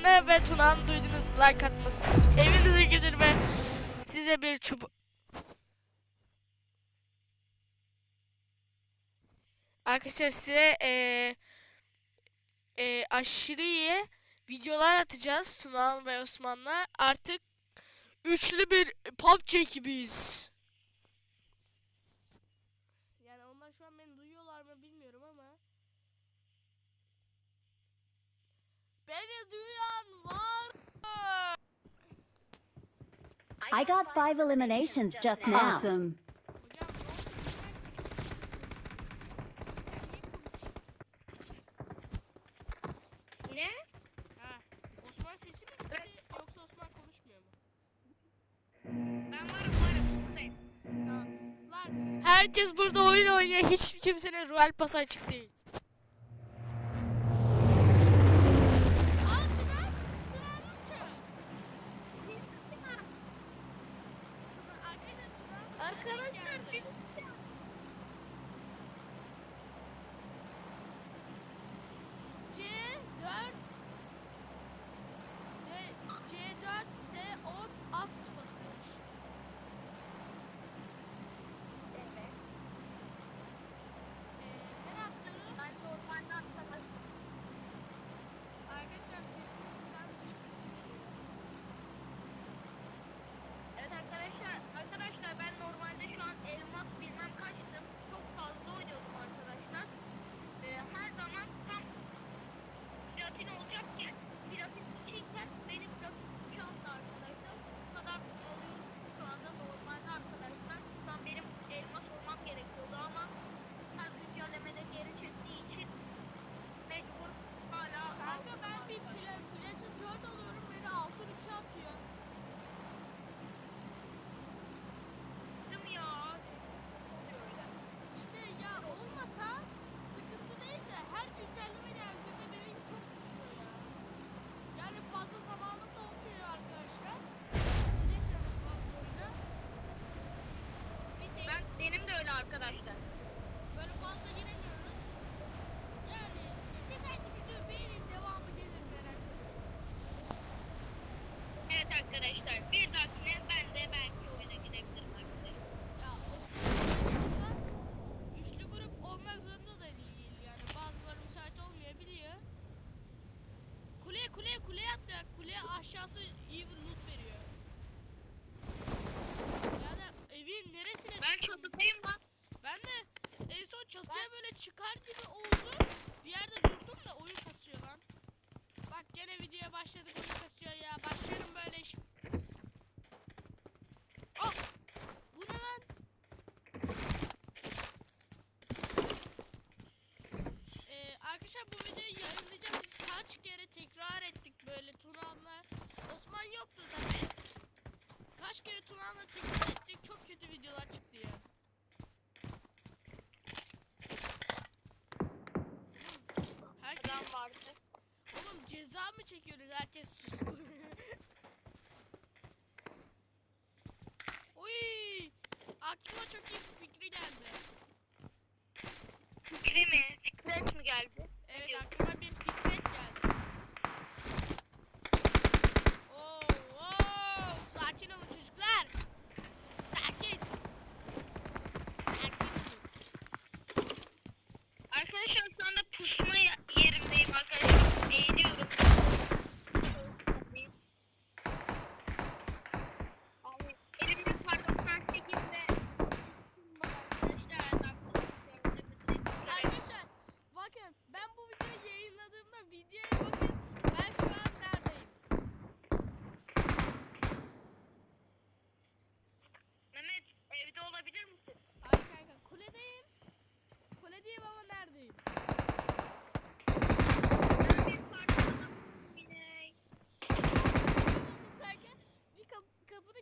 Tuan'ı ve Tuna'nı duydunuz. Like atmasınız. Evinize gelir ve size bir çubuk... Arkadaşlar size ee, e, aşırı iyi videolar atacağız Tunal ve Osman'la. Artık üçlü bir PUBG gibiyiz. Beni duyan var. I got five eliminations just now. Awesome. Herkes burada oyun oynuyor. Hiç kimsenin Royal Pass açık değil. Evet arkadaşlar, arkadaşlar ben normalde şu an elmas bilmem kaçtım. Çok fazla oynuyordum arkadaşlar. Ee, her zaman tam platin olacak ki platin 2 iken benim platin 3. Bir yerde durdum da oyun kasıyor lan. Bak gene videoya başladık oyun kasıyor ya. Başlarım böyle iş.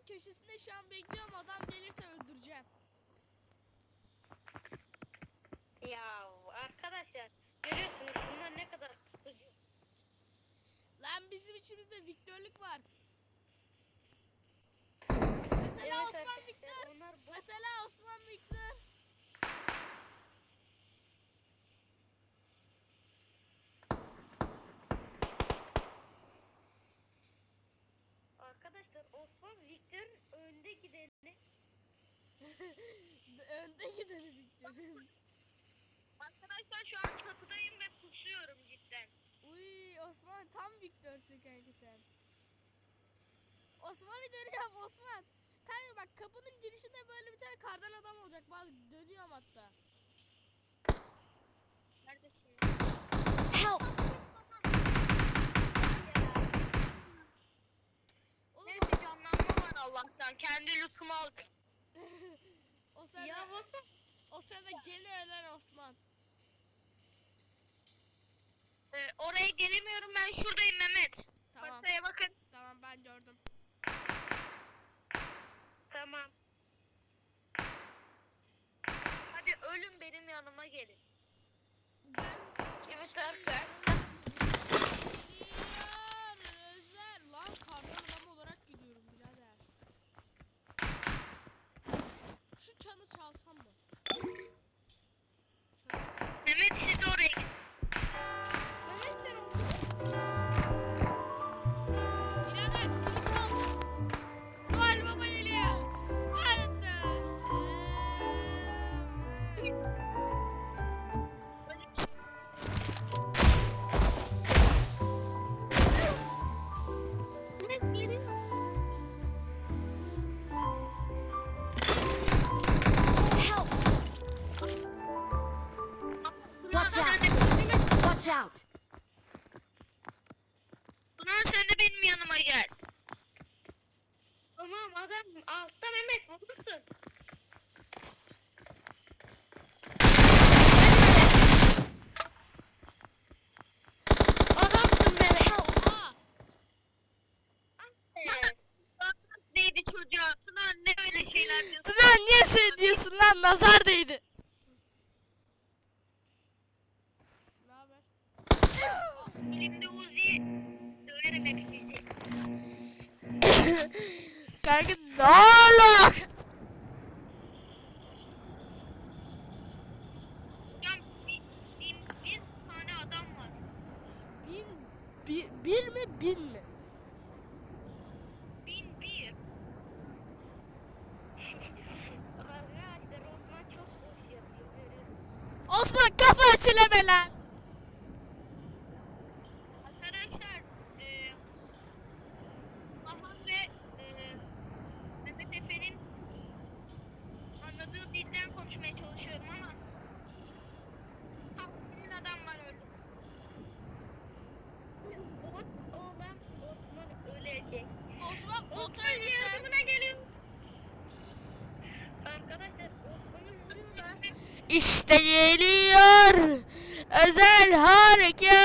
köşesinde şu an bekliyorum adam gelirse öldüreceğim. Ya arkadaşlar görüyorsunuz bunlar ne kadar tutucu. Lan bizim içimizde viktörlük var. Mesela evet, Osman Viktör. Mesela Osman Viktör. Önde gideni Victor'un. Arkadaşlar şu an kapıdayım ve pusuyorum cidden. Uy Osman tam Victor'sun kanka sen. Osman'ı görüyorum Osman. Kanka bak kapının girişinde böyle bir tane kardan adam olacak. Bak dönüyorum hatta. Neredesin? Help! Neyse canlanma var Allah'tan. Kendi lootumu aldım. Ya bak. o sırada gene ölen Osman. Ee, oraya gelemiyorum ben şuradayım Mehmet. Out! Tuna sen de benim yanıma gel. Tamam adam altta Mehmet vurursun. Adamsın Mehmet. Oha. Neydi çocuğa? Tuna ne öyle şeyler diyorsun? Tuna niye sen diyorsun lan nazar değdi. İşte geliyor. Özel harekat.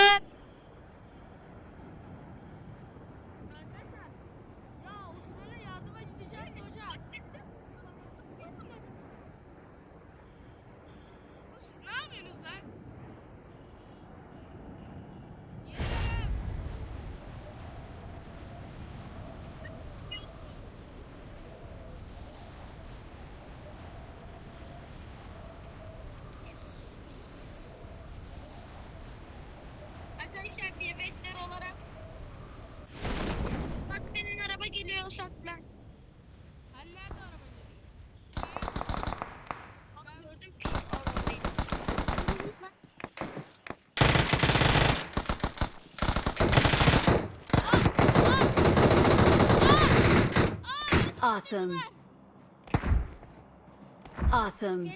Awesome. Awesome.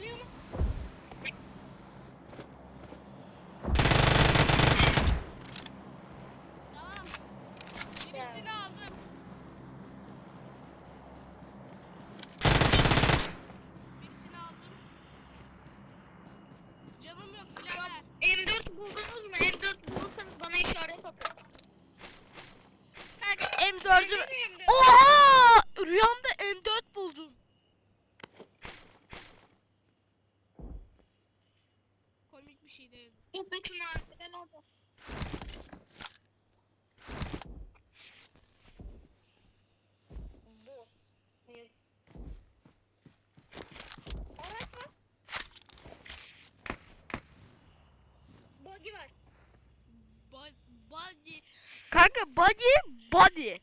Body body.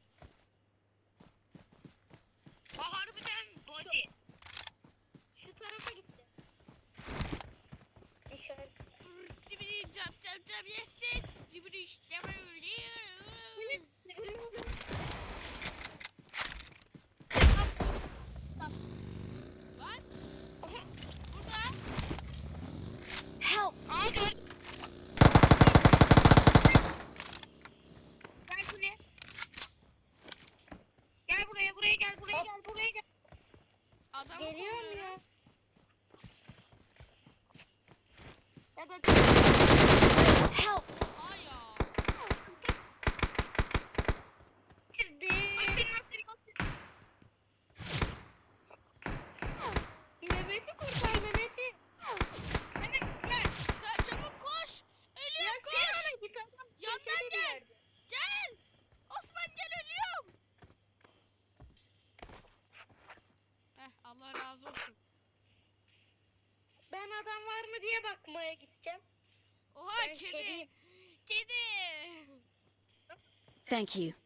Ha harbiden body. Şu, şu tarafa gitti. Dışarı. Cıp cıp cıp cıp yes yes. Adam Geliyor mu ya? Evet. Help. Bakmaya gideceğim. Oha Ben kedi. kediyim. Kedi. Thank you.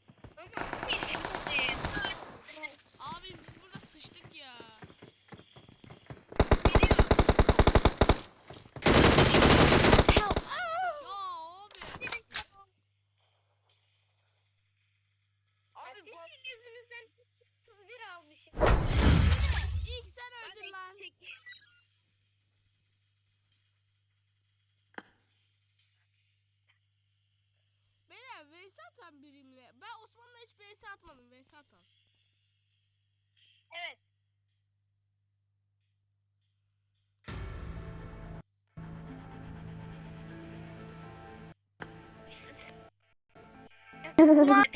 Birimle. Ben Osman'la hiç vs atmadım. Vs atan. Evet. Maç